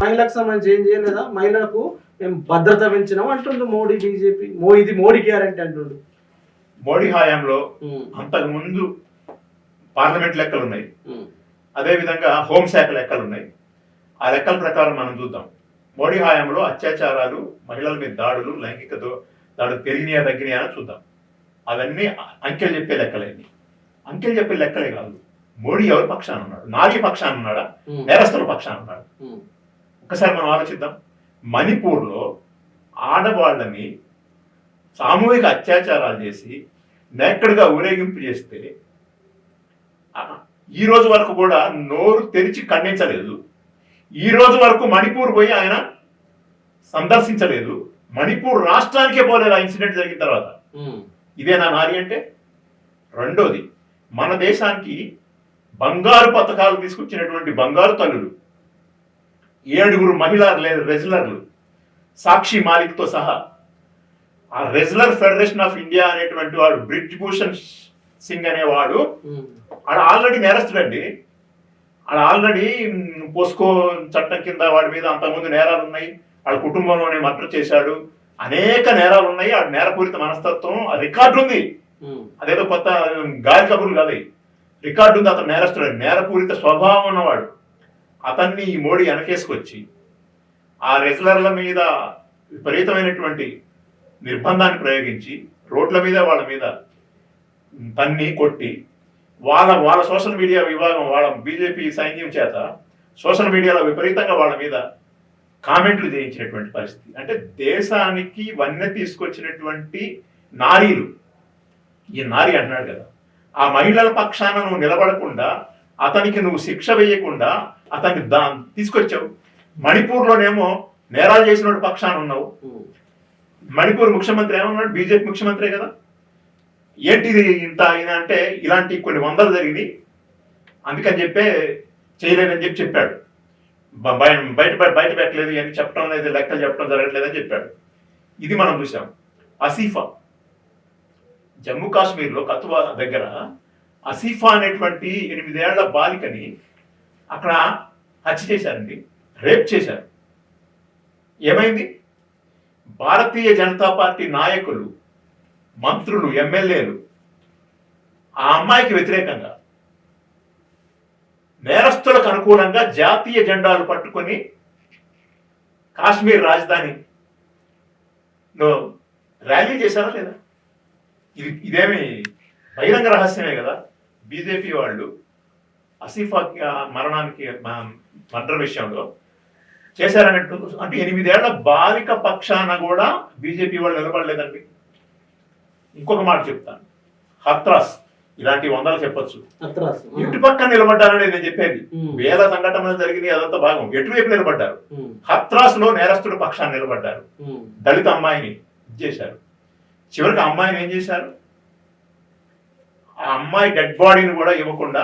మహిళలకు సంబంధించి ఏం చేయలేదా? మహిళలకు మేము భద్రత పెంచినాం అంటుంది మోడీ బీజేపీ. మో ఇది మోడీ గ్యారంటీ అంటుండు. మోడీ హయాంలో అంతకు ముందు పార్లమెంట్ లెక్కలు ఉన్నాయి. ఉమ్, అదేవిధంగా హోంశాఖ లెక్కలు ఉన్నాయి. ఆ లెక్కల ప్రకారం మనం చూద్దాం. మోడీ హయాంలో అత్యాచారాలు మహిళల మీద దాడులు లైంగిక దాడులు పెరిగినాయా తగ్గినాయా అని చూద్దాం. అవన్నీ అంకెలు చెప్పే లెక్కలేండి అంకెలు చెప్పే లెక్కలే కాదు. మోడీ ఎవరి పక్షాన ఉన్నాడు? నారీ పక్షాన ఉన్నాడా? నేరస్తుల పక్షాన ఉన్నాడు. ఒకసారి మనం ఆలోచిద్దాం. మణిపూర్లో ఆడవాళ్ళని సామూహిక అత్యాచారాలు చేసి నేక్కడుగా ఊరేగింపు చేస్తే ఈ రోజు వరకు కూడా నోరు తెరిచి ఖండించలేదు. ఈ రోజు వరకు మణిపూర్ పోయి ఆయన సందర్శించలేదు. మణిపూర్ రాష్ట్రానికే పోలేదు ఆ ఇన్సిడెంట్ జరిగిన తర్వాత? ఉమ్, ఇదేనా నారి అంటే? రెండోది మన దేశానికి బంగారు పథకాలు తీసుకొచ్చినటువంటి బంగారు తల్లులు ఏడుగురు మహిళా రెజ్లర్లు. సాక్షి మాలిక్తో సహా. ఆ రెజ్లర్ ఫెడరేషన్ ఆఫ్ ఇండియా అనేటువంటి వాడు బ్రిజ్ భూషణ్ సింగ్ అనేవాడు. ఆడ ఆల్రెడీ నేరస్తుడండి ఆడ ఆల్రెడీ పోస్కో చట్టం కింద వాడి మీద అంతకుముందు నేరాలు ఉన్నాయి. వాళ్ళ కుటుంబంలోనే మర్డర్ చేశాడు. అనేక నేరాలు ఉన్నాయి. ఆ నేరపూరిత మనస్తత్వం ఆ రికార్డు ఉంది. అదేదో కొత్త గాలి కబుర్లు కాదు. రికార్డు ఉంది అతను నేరస్తుడు నేరపూరిత స్వభావం ఉన్నవాడు. అతన్ని ఈ మోడీ వెనకేసుకొచ్చి ఆ రెగ్యులర్ల మీద విపరీతమైనటువంటి నిర్బంధాన్ని ప్రయోగించి రోడ్ల మీద వాళ్ళ మీద తన్ని కొట్టి వాళ్ళ వాళ్ళ సోషల్ మీడియా విభాగం వాళ్ళ బీజేపీ సైన్యం చేత సోషల్ మీడియాలో విపరీతంగా వాళ్ళ మీద కామెంట్లు చేయించినటువంటి పరిస్థితి. అంటే దేశానికి వన్నె తీసుకొచ్చినటువంటి నారీలు. ఈ నారి అంటున్నాడు కదా. ఆ మహిళల పక్షాన నువ్వు నిలబడకుండా అతనికి నువ్వు శిక్ష వేయకుండా అతన్ని దా తీసుకొచ్చావు. మణిపూర్లోనేమో నేరాలు చేసిన పక్షాన ఉన్నావు. మణిపూర్ ముఖ్యమంత్రి ఏమన్నాడు? బీజేపీ ముఖ్యమంత్రి కదా. ఏంటిది ఇంత అయినా అంటే ఇలాంటి కొన్ని వందలు జరిగింది అందుకని చెప్పే చేయలేదని చెప్పి చెప్పాడు. బయట బయట పెట్టలేదు అని చెప్పడం లేదు లెక్కలు చెప్పడం జరగట్లేదని చెప్పాడు. ఇది మనం చూసాం. అసీఫా జమ్మూ కాశ్మీర్లో కత్వా దగ్గర అసీఫా అనేటువంటి ఎనిమిదేళ్ళ బాలికని అక్కడ హత్య చేశారండి రేప్ చేశారు. ఏమైంది? భారతీయ జనతా పార్టీ నాయకులు మంత్రులు ఎమ్మెల్యేలు ఆ అమ్మాయికి వ్యతిరేకంగా నేరస్తులకు అనుకూలంగా జాతీయ జెండాలు పట్టుకొని కాశ్మీర్ రాజధాని లో ర్యాలీ చేశారా లేదా? ఇది ఇదేమి బహిరంగ రహస్యమే కదా? బీజేపీ వాళ్ళు అసీఫా మరణానికి మర్డర్ విషయంలో చేశారన్నట్టు అంటే ఎనిమిదేళ్ళ బాలిక పక్షాన కూడా బీజేపీ వాళ్ళు నిలబడలేదండి. ఇంకొక మాట చెప్తాను హత్రాస్ ఇలాంటి వందలు చెప్పొచ్చు. ఇటు పక్కన నిలబడ్డారని నేను చెప్పేది. వేల సంఘటనలు జరిగినాయి అదంతా భాగం. ఎటువైపు నిలబడ్డారు? హత్రాస్లో నేరస్తుడు పక్షాన్ని నిలబడ్డారు. దళిత అమ్మాయిని ఇది చేశారు చివరికి అమ్మాయిని ఏం చేశారు? ఆ అమ్మాయి డెడ్ బాడీని కూడా ఇవ్వకుండా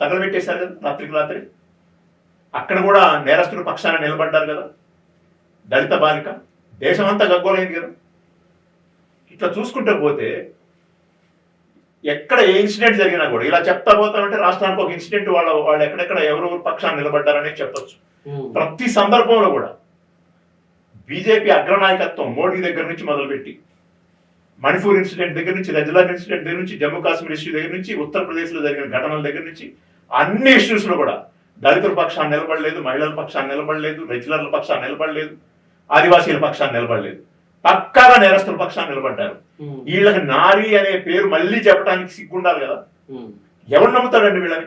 తగలబెట్టేశారు కదా రాత్రికి రాత్రి? అక్కడ కూడా నేరస్తుడు పక్షాన నిలబడ్డారు కదా? దళిత బాలిక. దేశమంతా గగ్గోలైంది కదా? ఇట్లా చూసుకుంటూ పోతే ఎక్కడ ఏ ఇన్సిడెంట్ జరిగినా కూడా ఇలా చెప్తా పోతామంటే రాష్ట్రానికి ఒక ఇన్సిడెంట్ వాళ్ళ వాళ్ళు ఎక్కడెక్కడ ఎవరెవరు పక్షాన్ని నిలబడ్డారనేది చెప్పొచ్చు. ఉమ్, ప్రతి సందర్భంలో కూడా బీజేపీ అగ్రనాయకత్వం మోడీ దగ్గర నుంచి మొదలుపెట్టి మణిపూర్ ఇన్సిడెంట్ దగ్గర నుంచి రెజ్లార్ ఇన్సిడెంట్ దగ్గర నుంచి జమ్మూ కాశ్మీర్ ఇష్యూ దగ్గర నుంచి ఉత్తరప్రదేశ్లో జరిగిన ఘటనల దగ్గర నుంచి అన్ని ఇష్యూస్లో కూడా దళితుల పక్షాన్ని నిలబడలేదు మహిళల పక్షాన్ని నిలబడలేదు రెగ్యులర్ల పక్షాన్ని నిలబడలేదు ఆదివాసీల పక్షాన్ని నిలబడలేదు. పక్కాగా నేరస్తుల పక్షాన్ని నిలబడ్డారు. వీళ్ళకి నారి అనే పేరు మళ్ళీ చెప్పడానికి సిగ్గుండాలి కదా. ఎవరు నమ్ముతాడండి వీళ్ళని?